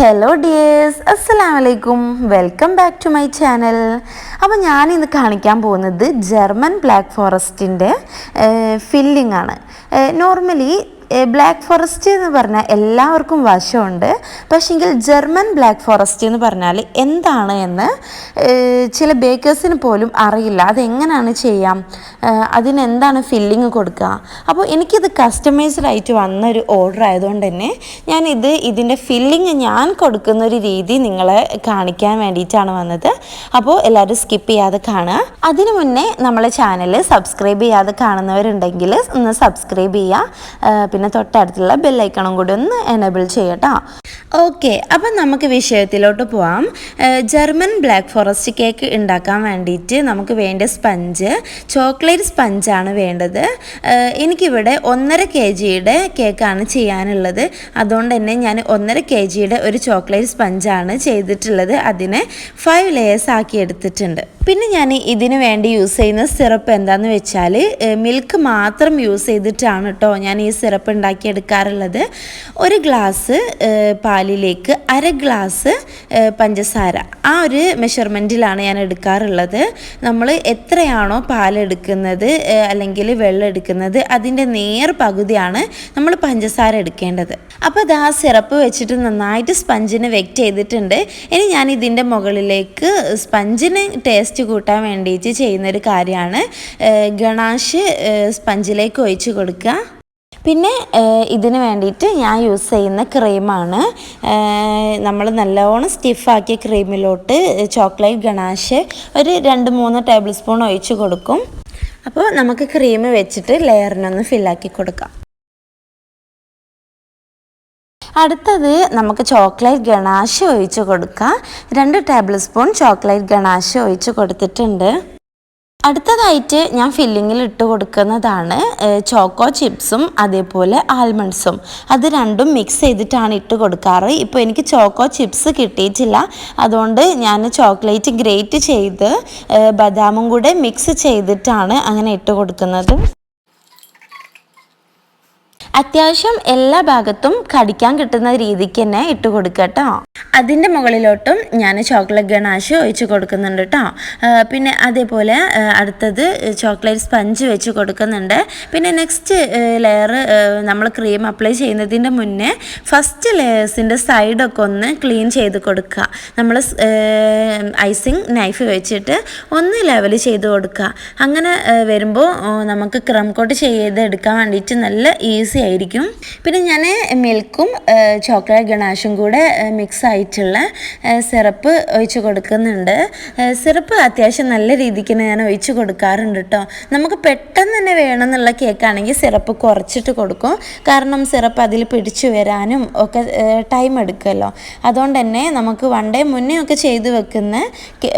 Hello dears അസ്സലാം വലൈക്കും welcome back to my channel അപ്പോൾ ഞാൻ ഇന്ന് കാണിക്കാൻ പോകുന്നത് ജർമ്മൻ ബ്ലാക്ക് ഫോറസ്റ്റിന്റെ ഫില്ലിംഗ് ആണ്. നോർമലി ബ്ലാക്ക് ഫോറസ്റ്റ് എന്ന് പറഞ്ഞാൽ എല്ലാവർക്കും വശമുണ്ട്. പക്ഷേങ്കിൽ ജർമ്മൻ ബ്ലാക്ക് ഫോറസ്റ്റ് എന്ന് പറഞ്ഞാൽ എന്താണ് എന്ന് ചില ബേക്കേഴ്സിന് പോലും അറിയില്ല. അതെങ്ങനെയാണ് ചെയ്യാം? അതിനെന്താണ് ഫില്ലിങ് കൊടുക്കുക? അപ്പോൾ എനിക്കിത് കസ്റ്റമൈസ്ഡ് ആയിട്ട് വന്ന ഒരു ഓർഡർ ആയതുകൊണ്ട് തന്നെ ഞാനിത് ഇതിന്റെ ഫില്ലിങ് ഞാൻ കൊടുക്കുന്ന ഒരു രീതി നിങ്ങളെ കാണിക്കാൻ വേണ്ടിയിട്ടാണ് വന്നത്. അപ്പോൾ എല്ലാവരും സ്കിപ്പ് ചെയ്യാതെ കാണുക. അതിനു മുന്നേ നമ്മളെ ചാനൽ സബ്സ്ക്രൈബ് ചെയ്യാതെ കാണുന്നവരുണ്ടെങ്കിൽ ഒന്ന് സബ്സ്ക്രൈബ് ചെയ്യുക. പിന്നെ തൊട്ടടുത്തുള്ള ബെല്ലൈക്കണം കൂടി ഒന്ന് എനേബിൾ ചെയ്യട്ടോ. ഓക്കെ അപ്പം നമുക്ക് വിഷയത്തിലോട്ട് പോവാം. ജർമ്മൻ ബ്ലാക്ക് ഫോറസ്റ്റ് കേക്ക് ഉണ്ടാക്കാൻ വേണ്ടിയിട്ട് നമുക്ക് വേണ്ട സ്പഞ്ച് ചോക്ലേറ്റ് സ്പഞ്ചാണ് വേണ്ടത്. എനിക്കിവിടെ ഒന്നര കെ ജിയുടെ കേക്കാണ് ചെയ്യാനുള്ളത്. അതുകൊണ്ട് തന്നെ ഞാൻ ഒന്നര കെ ജിയുടെ ഒരു ചോക്ലേറ്റ് സ്പഞ്ചാണ് ചെയ്തിട്ടുള്ളത്. അതിനെ ഫൈവ് ലെയേഴ്സ് ആക്കി എടുത്തിട്ടുണ്ട്. പിന്നെ ഞാൻ ഇതിന് വേണ്ടി യൂസ് ചെയ്യുന്ന സിറപ്പ് എന്താണെന്ന് വെച്ചാൽ മിൽക്ക് മാത്രം യൂസ് ചെയ്തിട്ടാണ് കേട്ടോ ഞാൻ ഈ സിറപ്പ് ഉണ്ടാക്കിയെടുക്കാറുള്ളത് ഒരു ഗ്ലാസ് പാലിലേക്ക് അര ഗ്ലാസ് പഞ്ചസാര. ആ ഒരു മെഷർമെന്റിലാണ് ഞാൻ എടുക്കാറുള്ളത്. നമ്മൾ എത്രയാണോ പാലെടുക്കുന്നത് അല്ലെങ്കിൽ വെള്ളം എടുക്കുന്നത് അതിന്റെ നേർ പകുതിയാണ് നമ്മൾ പഞ്ചസാര എടുക്കേണ്ടത്. അപ്പോൾ അത് ആ സിറപ്പ് വെച്ചിട്ട് നന്നായിട്ട് സ്പഞ്ചിന് വെക്റ്റ് ചെയ്തിട്ടുണ്ട്. ഇനി ഞാൻ ഇതിന്റെ മുകളിലേക്ക് സ്പഞ്ചിന് ടേസ്റ്റ് കൂട്ടാൻ വേണ്ടിയിട്ട് ചെയ്യുന്നൊരു കാര്യമാണ്. ഗണാഷ് സ്പഞ്ചിലേക്ക് ഒഴിച്ച് കൊടുക്കുക. പിന്നെ ഇതിന് വേണ്ടിയിട്ട് ഞാൻ യൂസ് ചെയ്യുന്ന ക്രീമാണ് നമ്മൾ നല്ലോണം സ്റ്റിഫാക്കിയ ക്രീമിലോട്ട് ചോക്ലേറ്റ് ഗണാഷ് ഒരു രണ്ട് മൂന്ന് ടേബിൾ സ്പൂൺ ഒഴിച്ച് കൊടുക്കും. അപ്പോൾ നമുക്ക് ക്രീം വെച്ചിട്ട് ലെയറിനൊന്ന് ഫില്ലാക്കി കൊടുക്കാം. അടുത്തത് നമുക്ക് ചോക്ലേറ്റ് ഗണാഷ് ഒഴിച്ച് കൊടുക്കാം. രണ്ട് ടേബിൾ സ്പൂൺ ചോക്ലേറ്റ് ഗണാഷ് ഒഴിച്ച് കൊടുത്തിട്ടുണ്ട്. അടുത്തതായിട്ട് ഞാൻ ഫില്ലിങ്ങിൽ ഇട്ട് കൊടുക്കുന്നതാണ് ചോക്കോ ചിപ്സും അതേപോലെ ആൽമണ്ട്സും അത് രണ്ടും മിക്സ് ചെയ്തിട്ടാണ് ഇട്ട് കൊടുക്കാറ്. ഇപ്പോൾ എനിക്ക് ചോക്കോ ചിപ്സ് കിട്ടിയിട്ടില്ല. അതുകൊണ്ട് ഞാൻ ചോക്ലേറ്റ് ഗ്രേറ്റ് ചെയ്ത് ബദാമും കൂടെ മിക്സ് ചെയ്തിട്ടാണ് അങ്ങനെ ഇട്ട് കൊടുക്കുന്നത്. അത്യാവശ്യം എല്ലാ ഭാഗത്തും കടിക്കാൻ കിട്ടുന്ന രീതിക്ക് തന്നെ ഇട്ട് കൊടുക്കുക അതിന്റെ മുകളിലോട്ടും ഞാൻ ചോക്ലേറ്റ് ഗണാഷ് ഒഴിച്ച് കൊടുക്കുന്നുണ്ട് കേട്ടോ പിന്നെ അതേപോലെ അടുത്തത് ചോക്ലേറ്റ് സ്പഞ്ച് വെച്ച് കൊടുക്കുന്നുണ്ട്. പിന്നെ നെക്സ്റ്റ് ലെയർ നമ്മൾ ക്രീം അപ്ലൈ ചെയ്യുന്നതിന്റെ മുന്നേ ഫസ്റ്റ് ലെയേഴ്സിന്റെ സൈഡൊക്കെ ഒന്ന് ക്ലീൻ ചെയ്ത് കൊടുക്കുക. നമ്മൾ ഐസിങ് നൈഫ് വെച്ചിട്ട് ഒന്ന് ലെവൽ ചെയ്ത് കൊടുക്കുക. അങ്ങനെ വരുമ്പോൾ നമുക്ക് ക്രം കോട്ട് ചെയ്ത് എടുക്കാൻ വേണ്ടിയിട്ട് നല്ല ഈസി ആയിരിക്കും. പിന്നെ ഞാൻ മിൽക്കും ചോക്ലേറ്റ് ഗണാഷും കൂടെ മിക്സ് ആയിട്ടുള്ള സിറപ്പ് ഒഴിച്ച് കൊടുക്കുന്നുണ്ട്. സിറപ്പ് അത്യാവശ്യം നല്ല രീതിക്ക് ഞാൻ ഒഴിച്ച് കൊടുക്കാറുണ്ട് കേട്ടോ നമുക്ക് പെട്ടെന്ന് തന്നെ വേണമെന്നുള്ള കേക്കാണെങ്കിൽ സിറപ്പ് കുറച്ചിട്ട് കൊടുക്കും. കാരണം സിറപ്പ് അതിൽ പിടിച്ചു വരാനും ഒക്കെ ടൈം എടുക്കുമല്ലോ അതുകൊണ്ട് തന്നെ നമുക്ക് വൺ ഡേ മുന്നേ ഒക്കെ ചെയ്ത് വെക്കുന്ന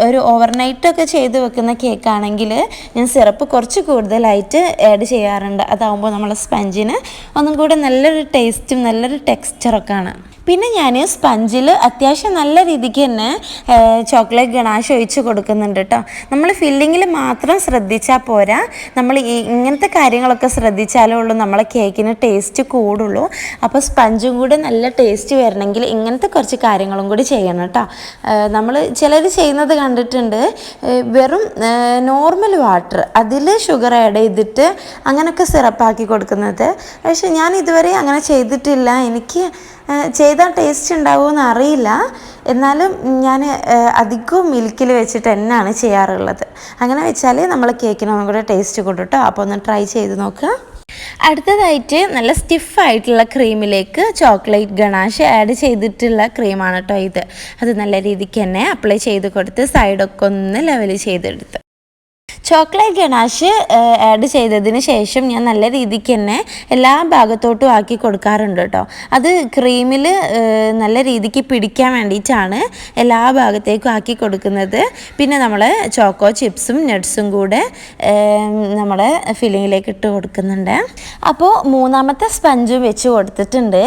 ഒരു ഓവർനൈറ്റ് ഒക്കെ ചെയ്ത് വെക്കുന്ന കേക്കാണെങ്കിൽ ഞാൻ സിറപ്പ് കുറച്ച് കൂടുതലായിട്ട് ആഡ് ചെയ്യാറുണ്ട്. അതാവുമ്പോൾ നമ്മളെ സ്പഞ്ചിന് ഒന്നും കൂടെ നല്ലൊരു ടേസ്റ്റും നല്ലൊരു ടെക്സ്ചറൊക്കെ ആണ് പിന്നെ ഞാൻ സ്പഞ്ചിൽ അത്യാവശ്യം നല്ല രീതിക്ക് തന്നെ ചോക്ലേറ്റ് ഗണാശ് ഒഴിച്ച് കൊടുക്കുന്നുണ്ട് കേട്ടോ നമ്മൾ ഫില്ലിങ്ങിൽ മാത്രം ശ്രദ്ധിച്ചാൽ പോരാ. നമ്മൾ ഈ ഇങ്ങനത്തെ കാര്യങ്ങളൊക്കെ ശ്രദ്ധിച്ചാലേ ഉള്ളൂ നമ്മളെ കേക്കിന് ടേസ്റ്റ് കൂടുള്ളൂ. അപ്പോൾ സ്പഞ്ചും കൂടെ നല്ല ടേസ്റ്റ് വരണമെങ്കിൽ ഇങ്ങനത്തെ കുറച്ച് കാര്യങ്ങളും കൂടി ചെയ്യണം കേട്ടോ നമ്മൾ ചിലർ ചെയ്യുന്നത് കണ്ടിട്ടുണ്ട് വെറും നോർമൽ വാട്ടർ അതിൽ ഷുഗർ ആഡ് ചെയ്തിട്ട് അങ്ങനെയൊക്കെ സിറപ്പാക്കി കൊടുക്കുന്നത്. പക്ഷെ ഞാൻ ഇതുവരെ അങ്ങനെ ചെയ്തിട്ടില്ല. എനിക്ക് ചെയ്താൽ ടേസ്റ്റ് ഉണ്ടാവുമെന്ന് അറിയില്ല. എന്നാലും ഞാൻ അധികവും മിൽക്കിൽ വെച്ചിട്ട് തന്നെയാണ് ചെയ്യാറുള്ളത്. അങ്ങനെ വെച്ചാൽ നമ്മൾ കേക്കിനും കൂടെ ടേസ്റ്റ് കൂടും കേട്ടോ അപ്പോൾ ഒന്ന് ട്രൈ ചെയ്ത് നോക്കുക. അടുത്തതായിട്ട് നല്ല സ്റ്റിഫായിട്ടുള്ള ക്രീമിലേക്ക് ചോക്ലേറ്റ് ഗണാഷ് ആഡ് ചെയ്തിട്ടുള്ള ക്രീമാണ് കേട്ടോ ഇത്. അത് നല്ല രീതിക്ക് തന്നെ അപ്ലൈ ചെയ്ത് കൊടുത്ത് സൈഡൊക്കെ ഒന്ന് ലെവൽ ചെയ്തെടുത്ത്. ചോക്ലേറ്റ് ഗണാഷ് ആഡ് ചെയ്തതിന് ശേഷം ഞാൻ നല്ല രീതിക്ക് തന്നെ എല്ലാ ഭാഗത്തോട്ടും ആക്കി കൊടുക്കാറുണ്ട് കേട്ടോ. അത് ക്രീമിൽ നല്ല രീതിക്ക് പിടിക്കാൻ വേണ്ടിയിട്ടാണ് എല്ലാ ഭാഗത്തേക്കും ആക്കി കൊടുക്കുന്നത്. പിന്നെ നമ്മൾ ചോക്കോ ചിപ്സും നട്ട്സും കൂടെ നമ്മൾ ഫില്ലിങ്ങിലേക്ക് ഇട്ട് കൊടുക്കുന്നുണ്ട്. അപ്പോൾ മൂന്നാമത്തെ സ്പഞ്ചും വെച്ച് കൊടുത്തിട്ടുണ്ട്.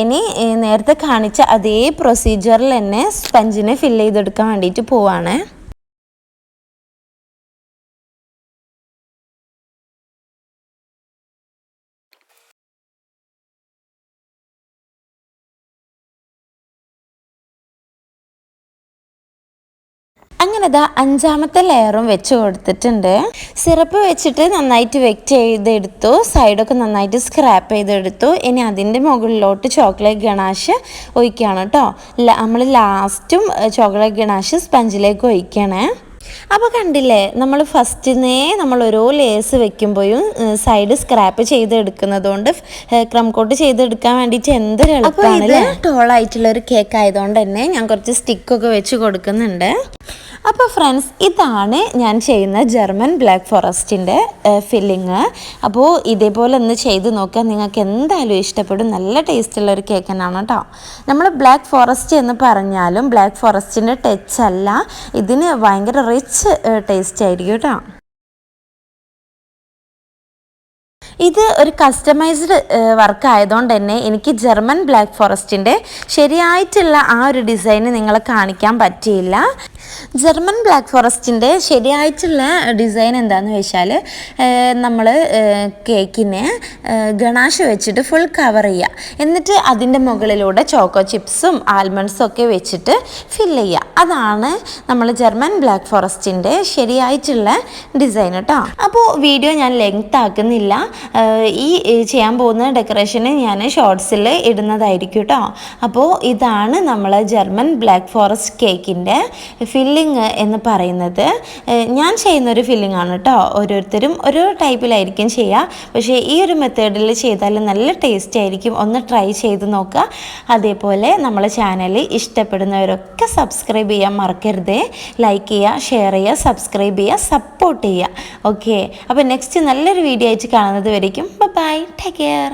ഇനി നേരത്തെ കാണിച്ച അതേ പ്രൊസീജിയറിൽ തന്നെ സ്പഞ്ചിനെ ഫില്ല് ചെയ്തെടുക്കാൻ വേണ്ടിയിട്ട് പോവാണ്. അങ്ങനെ ദാ അഞ്ചാമത്തെ ലെയറും വെച്ച് കൊടുത്തിട്ടുണ്ട്. സിറപ്പ് വെച്ചിട്ട് നന്നായിട്ട് വെക്റ്റ് ചെയ്തെടുത്തു. സൈഡൊക്കെ നന്നായിട്ട് സ്ക്രാപ്പ് ചെയ്തെടുത്തു. ഇനി അതിന്റെ മുകളിലോട്ട് ചോക്ലേറ്റ് ഗണാഷ് ഒഴിക്കുകയാണ് കേട്ടോ. നമ്മൾ ലാസ്റ്റും ചോക്ലേറ്റ് ഗണാഷ് സ്പഞ്ചിലേക്ക് ഒഴിക്കണേ അപ്പോൾ കണ്ടില്ലേ നമ്മൾ ഫസ്റ്റിനേ നമ്മൾ ഓരോ ലേസ് വെക്കുമ്പോഴും സൈഡ് സ്ക്രാപ്പ് ചെയ്തെടുക്കുന്നത് കൊണ്ട് ക്രം കോട്ട് ചെയ്തെടുക്കാൻ വേണ്ടിയിട്ട് എന്തൊരു എളുപ്പമാണ് ടോളായിട്ടുള്ള ഒരു കേക്ക് ആയതുകൊണ്ട് തന്നെ ഞാൻ കുറച്ച് സ്റ്റിക്കൊക്കെ വെച്ച് കൊടുക്കുന്നുണ്ട്. അപ്പോൾ ഫ്രണ്ട്സ് ഇതാണ് ഞാൻ ചെയ്യുന്ന ജർമ്മൻ ബ്ലാക്ക് ഫോറസ്റ്റിന്റെ ഫില്ലിങ് അപ്പോൾ ഇതേപോലെ ഒന്ന് ചെയ്ത് നോക്കുക. നിങ്ങൾക്ക് എന്തായാലും ഇഷ്ടപ്പെടും. നല്ല ടേസ്റ്റുള്ള ഒരു കേക്കനാണ് കേട്ടോ നമ്മൾ ബ്ലാക്ക് ഫോറസ്റ്റ് എന്ന് പറഞ്ഞാലും ബ്ലാക്ക് ഫോറസ്റ്റിന്റെ ടച്ച് അല്ല. ഇതിന് ഭയങ്കര റിച്ച് ടേസ്റ്റ് ആയിരിക്കും കേട്ടോ ഇത് ഒരു കസ്റ്റമൈസ്ഡ് വർക്ക് ആയതുകൊണ്ട് തന്നെ എനിക്ക് ജർമ്മൻ ബ്ലാക്ക് ഫോറസ്റ്റിന്റെ ശരിയായിട്ടുള്ള ആ ഒരു ഡിസൈൻ നിങ്ങളെ കാണിക്കാൻ പറ്റിയില്ല. ജർമ്മൻ ബ്ലാക്ക് ഫോറസ്റ്റിന്റെ ശരിയായിട്ടുള്ള ഡിസൈൻ എന്താണെന്ന് വെച്ചാൽ നമ്മൾ കേക്കിനെ ഗണാശ് വെച്ചിട്ട് ഫുൾ കവർ ചെയ്യുക എന്നിട്ട് അതിന്റെ മുകളിലൂടെ ചോക്കോ ചിപ്സും ആൽമണ്ട്സും ഒക്കെ വെച്ചിട്ട് ഫില്ല് ചെയ്യുക അതാണ് നമ്മൾ ജർമ്മൻ ബ്ലാക്ക് ഫോറസ്റ്റിന്റെ ശരിയായിട്ടുള്ള ഡിസൈൻ കേട്ടോ അപ്പോൾ വീഡിയോ ഞാൻ ലെങ്ത് ആക്കുന്നില്ല. ഈ ചെയ്യാൻ പോകുന്ന ഡെക്കറേഷന് ഞാൻ ഷോർട്സിൽ ഇടുന്നതായിരിക്കും കേട്ടോ അപ്പോൾ ഇതാണ് നമ്മൾ ജർമ്മൻ ബ്ലാക്ക് ഫോറസ്റ്റ് കേക്കിന്റെ ഫില്ലിങ് എന്ന് പറയുന്നത് ഞാൻ ചെയ്യുന്ന ഒരു ഫില്ലിംഗ് ആണ് കേട്ടോ ഓരോരുത്തരും ഓരോ ടൈപ്പിലായിരിക്കും ചെയ്യുക പക്ഷേ ഈ ഒരു മെത്തേഡിൽ ചെയ്താൽ നല്ല ടേസ്റ്റ് ആയിരിക്കും. ഒന്ന് ട്രൈ ചെയ്ത് നോക്കുക അതേപോലെ നമ്മളെ ചാനൽ ഇഷ്ടപ്പെടുന്നവരൊക്കെ സബ്സ്ക്രൈബ് ചെയ്യാൻ മറക്കരുതേ. ലൈക്ക് ചെയ്യുക ഷെയർ ചെയ്യുക സബ്സ്ക്രൈബ് ചെയ്യുക സപ്പോർട്ട് ചെയ്യുക ഓക്കെ അപ്പോൾ നെക്സ്റ്റ് നല്ലൊരു വീഡിയോ ആയിട്ട് കാണുന്നത് വരയ്ക്കും. Bye take care